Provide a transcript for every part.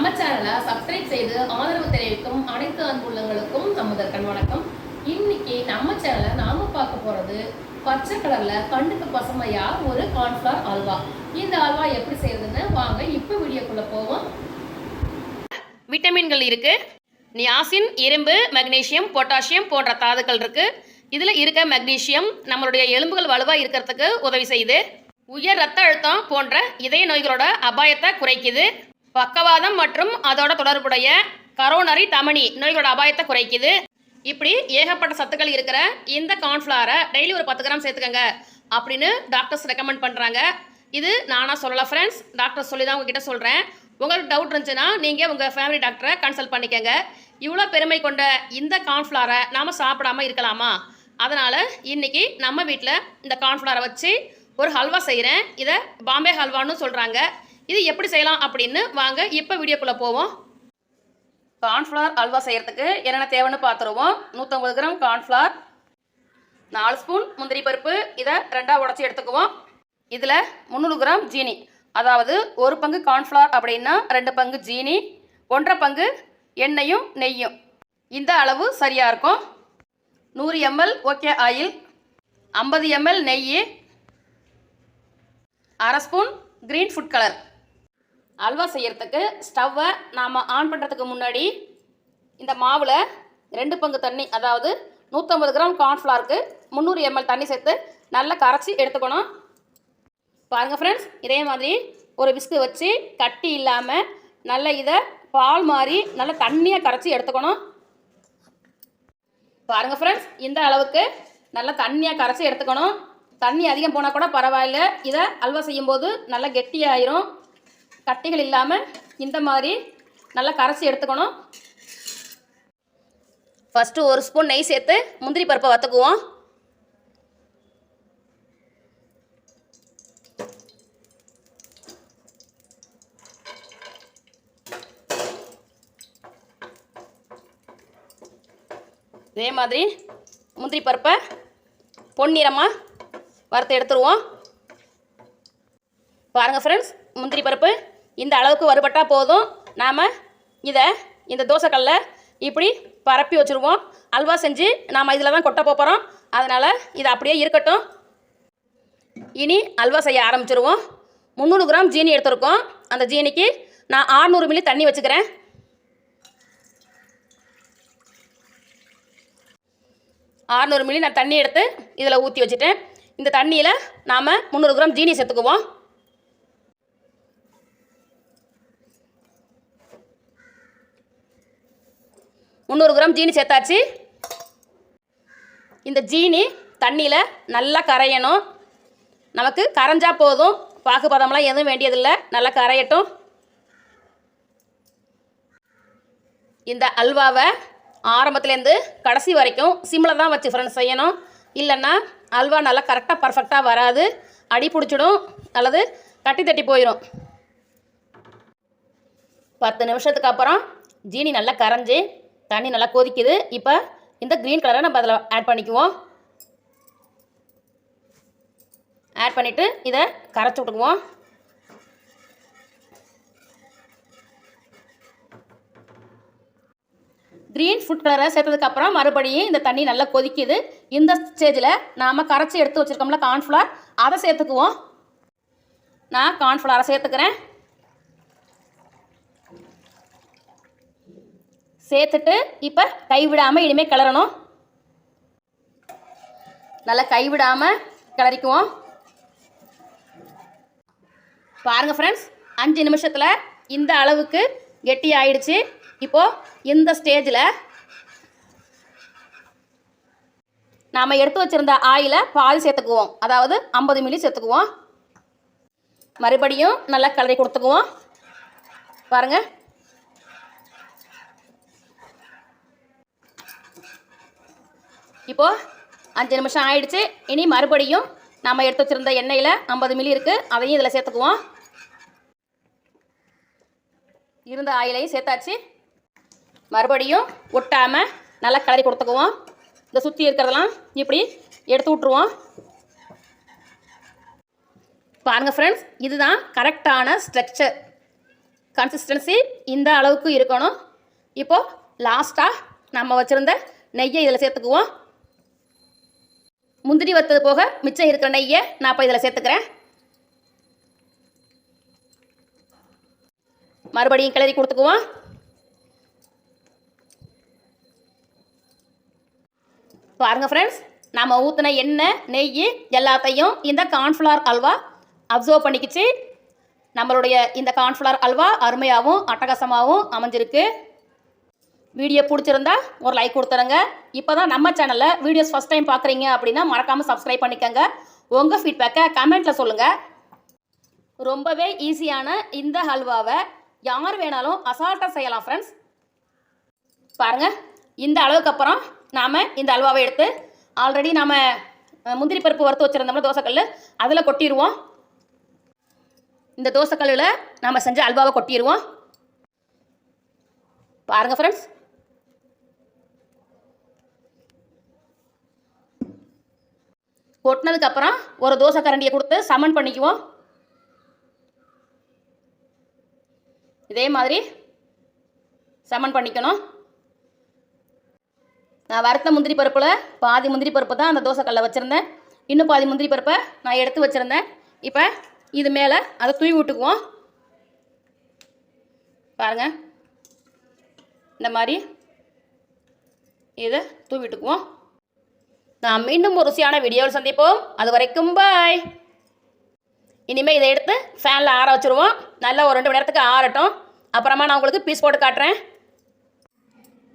நம்ம சேனலை சப்ஸ்கிரைப் செய்து ஆதரவு தெரிவிக்கும் அனைத்து அன்புள்ளங்களுக்கும் நம்மதற்கன் வணக்கம். இன்னைக்கு நம்ம சேனலை நாம பார்க்க போறது பச்சை கலர்ல கண்ணுக்கு பசுமையா ஒரு கார்ன்ஃபிளவர் அல்வா. இந்த அல்வா எப்படி செய்யறதுன்னு வாங்க இப்போ வீடியோக்குள்ள போவோம். விட்டமின்கள் இருக்கு நியாசின் இரும்பு மெக்னீசியம் பொட்டாசியம் போன்ற தாதுக்கள் இருக்கு. இதில் இருக்க மெக்னீசியம் நம்மளுடைய எலும்புகள் வலுவாக இருக்கிறதுக்கு உதவி செய்யுது. உயர் ரத்த அழுத்தம் போன்ற இதய நோய்களோட அபாயத்தை குறைக்குது. பக்கவாதம் மற்றும் அதோட தொடர்புடைய கரோனரி தமனி நோய்களோட அபாயத்தை குறைக்குது. இப்படி ஏகப்பட்ட சத்துக்கள் இருக்கிற இந்த கார்ன்ஃப்ளாரை டெய்லி ஒரு பத்து கிராம் சேர்த்துக்கங்க அப்படின்னு டாக்டர்ஸ் ரெக்கமெண்ட் பண்ணுறாங்க இது நானாக சொல்லலை ஃப்ரெண்ட்ஸ் டாக்டர் சொல்லி தான் உங்ககிட்ட சொல்கிறேன் உங்களுக்கு டவுட் இருந்துச்சுன்னா நீங்கள் உங்கள் ஃபேமிலி டாக்டரை கன்சல்ட் பண்ணிக்கோங்க. இவ்வளோ பெருமை கொண்ட இந்த கார்ன்ஃப்ளாரை நாம் சாப்பிடாம இருக்கலாமா? அதனால் இன்னைக்கு நம்ம வீட்டில் இந்த கார்ன்ஃப்ளாரை வச்சு ஒரு ஹல்வா செய்கிறேன் இதை பாம்பே ஹல்வான்னு சொல்கிறாங்க இது எப்படி செய்யலாம் அப்படின்னு வாங்க இப்போ வீடியோக்குள்ளே போவோம். கார்ன்ஃப்ளவர் அல்வா செய்கிறதுக்கு என்னென்ன தேவைன்னு பார்த்துருவோம் நூற்றம்பது கிராம் கார்ன்ஃப்ளவர் நாலு ஸ்பூன் முந்திரி பருப்பு இதை ரெண்டாக உடச்சி எடுத்துக்குவோம். இதில் முந்நூறு கிராம் ஜீனி. அதாவது ஒரு பங்கு கார்ன்ஃப்ளவர் அப்படின்னா ரெண்டு பங்கு ஜீனி ஒன்றரை பங்கு எண்ணெயும் நெய்யும். இந்த அளவு சரியாக இருக்கும். நூறு எம்எல் ஓகே ஆயில் ஐம்பது எம்எல் நெய் அரை spoon green food colour halwa செய்யறதுக்கு ஸ்டவ்வை நாம் ஆன் பண்ணுறதுக்கு முன்னாடி இந்த மாவில் ரெண்டு பங்கு தண்ணி அதாவது நூற்றம்பது கிராம் கார்ன்ஃப்ளாருக்கு முந்நூறு எம்எல் தண்ணி சேர்த்து நல்லா கரைச்சி எடுத்துக்கணும். பாருங்கள் ஃப்ரெண்ட்ஸ் இதே மாதிரி ஒரு பிஸ்கு வச்சு கட்டி இல்லாமல் நல்ல இதை பால் மாதிரி நல்லா தண்ணியாக கரைச்சி எடுத்துக்கணும். பாருங்கள் ஃப்ரெண்ட்ஸ் இந்த அளவுக்கு நல்லா தண்ணியாக கரைச்சி எடுத்துக்கணும். தண்ணி அதிகம் போனால் கூட பரவாயில்ல. இதை அல்வா செய்யும்போது நல்லா கெட்டியாயிரும். கட்டிகள் இல்லாமல் இந்த மாதிரி நல்லா கரைச்சி எடுத்துக்கணும். ஃபஸ்ட்டு ஒரு ஸ்பூன் நெய் சேர்த்து முந்திரி பருப்பை வற்றுக்குவோம் இதே மாதிரி முந்திரி பருப்பை பொன்னிறமாக வறுத்து எடுத்துருவோம். பாருங்கள் ஃப்ரெண்ட்ஸ் முந்திரி பருப்பு இந்த அளவுக்கு வறுபட்டால் போதும். நாம் இதை இந்த தோசைக்கல்ல இப்படி பரப்பி வச்சுருவோம். அல்வா செஞ்சு நாம் இதில் தான் கொட்ட போகிறோம் அதனால் இது அப்படியே இருக்கட்டும். இனி அல்வா செய்ய ஆரம்பிச்சிருவோம். முந்நூறு கிராம் ஜீனி எடுத்திருக்கோம். அந்த ஜீனிக்கு நான் 600 மில்லி தண்ணி வச்சுக்கிறேன். ஆறுநூறு மில்லி நான் தண்ணி எடுத்து இதில் ஊற்றி வச்சுட்டேன். இந்த தண்ணியில் நாம் முந்நூறு கிராம் ஜீனி சேர்த்துக்குவோம். முந்நூறு கிராம் ஜீனி சேர்த்தாச்சு. இந்த ஜீனி தண்ணியில் நல்லா கரையணும். நமக்கு கரைஞ்சா போதும். பாகுபதம்லாம் எதுவும் வேண்டியதில்லை. நல்லா கரையட்டும். இந்த அல்வாவை ஆரம்பத்துலேருந்து கடைசி வரைக்கும் சிம்மில் தான் வச்சு ஃப்ரெண்ட்ஸ் செய்யணும். இல்லைன்னா அல்வா நல்லா கரெக்டாக பர்ஃபெக்டாக வராது. அடி பிடிச்சிடும். அல்லது கட்டி தட்டி போயிடும் பத்து நிமிஷத்துக்கு அப்புறம் ஜீனி நல்லா கரைஞ்சி தண்ணி நல்லா கொதிக்குது. இப்போ இந்த க்ரீன் கலரை நம்ம அதில் ஆட் பண்ணிக்குவோம். ஆட் பண்ணிவிட்டு இதை கரைச்சி விட்டுக்குவோம். க்ரீன் ஃபுட் கலரை சேர்த்ததுக்கப்புறம் மறுபடியும் இந்த தண்ணி நல்லா கொதிக்குது. இந்த ஸ்டேஜில் நாம் கரைச்சி எடுத்து வச்சுருக்கோம்ல கார்ன்ஃப்ளவர் அதை சேர்த்துக்குவோம். நான் கார்ன்ஃப்ளவரை சேர்த்துக்கிறேன். சேர்த்துட்டு இப்போ கைவிடாமல் இனிமேல் கிளறணும். நல்லா கைவிடாமல் கிளறிக்குவோம். பாருங்கள் ஃப்ரெண்ட்ஸ் அஞ்சு நிமிஷத்தில் இந்த அளவுக்கு கெட்டி ஆயிடுச்சு. இப்போது இந்த ஸ்டேஜில் நாம் எடுத்து வச்சுருந்த ஆயிலை பாதி சேர்த்துக்குவோம். அதாவது ஐம்பது மில்லி சேர்த்துக்குவோம். மறுபடியும் நல்லா கிளறி கொடுத்துக்குவோம். பாருங்கள் இப்போது அஞ்சு நிமிஷம் ஆயிடுச்சு. இனி மறுபடியும் நம்ம எடுத்து வச்சுருந்த எண்ணெயில் ஐம்பது மில்லி இருக்குது அதையும் இதில் சேர்த்துக்குவோம். இருந்த ஆயிலையும் சேர்த்தாச்சு. மறுபடியும் ஒட்டாமல் நல்லா கலரி கொடுத்துக்குவோம். இந்த சுற்றி இருக்கிறதெல்லாம் இப்படி எடுத்து விட்ருவோம் பாருங்கள் ஃப்ரெண்ட்ஸ் இதுதான் கரெக்டான ஸ்ட்ரக்சர் கன்சிஸ்டன்சி இந்த அளவுக்கு இருக்கணும். இப்போது லாஸ்ட்டாக நம்ம வச்சுருந்த நெய்யை இதில் சேர்த்துக்குவோம். முந்திரி வறுத்தது போக மிச்சம் இருக்கிற நெய்யை நான் இப்போ இதில் சேர்த்துக்கிறேன். மறுபடியும் கிளறி கொடுத்துக்குவோம். பாருங்க ஃப்ரெண்ட்ஸ் நம்ம ஊற்றின எண்ணெய் நெய் எல்லாத்தையும் இந்த கார்ன்ஃப்ளவர் அல்வா அப்சர்வ் பண்ணிக்கிச்சு. நம்மளுடைய இந்த கார்ன்ஃப்ளவர் அல்வா அருமையாகவும் அட்டகாசமாகவும் அமைஞ்சிருக்கு. வீடியோ பிடிச்சிருந்தா ஒரு லைக் கொடுத்துருங்க. இப்போ தான் நம்ம சேனலில் வீடியோஸ் ஃபஸ்ட் டைம் பார்க்குறீங்க அப்படின்னா மறக்காமல் சப்ஸ்கிரைப் பண்ணிக்கோங்க. உங்கள் ஃபீட்பேக்கை கமெண்ட்டில் சொல்லுங்கள் ரொம்பவே ஈஸியான இந்த ஹல்வாவை யார் வேணாலும் அசால்ட்டாக செய்யலாம் ஃப்ரெண்ட்ஸ் பாருங்கள் இந்த அளவுக்கு அப்புறம் நாம் இந்த அல்வாவை எடுத்து ஆல்ரெடி நாம் முந்திரி பருப்பு வறுத்து வச்சுருந்தோம்ல தோசைக்கல் அதில் கொட்டிடுவோம் இந்த தோசைக்கல்லில் நாம் செஞ்ச அல்வாவை கொட்டிடுவோம் பாருங்கள் ஃப்ரெண்ட்ஸ் கொட்டினதுக்கப்புறம் ஒரு தோசை கரண்டியை கொடுத்து சமன் பண்ணிக்குவோம். இதே மாதிரி சமன் பண்ணிக்கணும். நான் வறுத்த முந்திரி பருப்பில் பாதி முந்திரி பருப்பு தான் அந்த தோசைக்கல்ல வச்சுருந்தேன். இன்னும் பாதி முந்திரி பருப்பை நான் எடுத்து வச்சுருந்தேன். இப்போ இது மேலே அதை தூவி விட்டுக்குவோம். பாருங்கள் இந்த மாதிரி இதை தூவி நான் மீண்டும் ஒரு ருசியான வீடியோவில் சந்திப்போம். அது வரைக்கும் பாய் இனிமேல் இதை எடுத்து ஃபேனில் ஆற வச்சுருவோம். நல்லா ஒரு ரெண்டு மணி நேரத்துக்கு ஆறட்டும். அப்புறமா நான் உங்களுக்கு பீஸ் போட்டு காட்டுறேன்.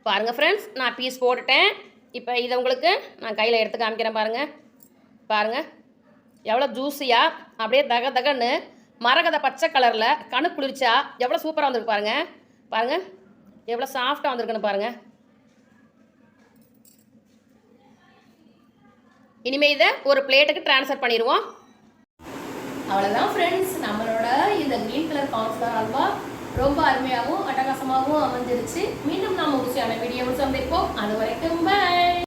பாருங்கள் ஃப்ரெண்ட்ஸ் நான் பீஸ் போட்டுட்டேன். இப்போ இதை உங்களுக்கு நான் கையில் எடுத்து காமிக்கிறேன் பாருங்கள் பாருங்கள் எவ்வளோ ஜூஸியாக அப்படியே தக தகன்னு மரகத பச்சை கலரில் கணு குளிர்ச்சா எவ்வளோ சூப்பராக வந்திருக்கு பாருங்கள் பாருங்கள் எவ்வளோ சாஃப்டாக வந்திருக்குன்னு பாருங்கள் இனிமேல் இதை ஒரு பிளேட்டுக்கு ட்ரான்ஸ்ஃபர் பண்ணிடுவோம் அவ்வளோதான் ஃப்ரெண்ட்ஸ் நம்மளோட இந்த க்ரீன் கலர் கார்ன்ஃப்ளவர் அல்வா ரொம்ப அருமையாகவும் அட்டகாசமாகவும் அமைஞ்சிருச்சு. மீண்டும் நாம் ருசியான வீடியோவை சந்திப்போம். அது வரைக்கும் பாய்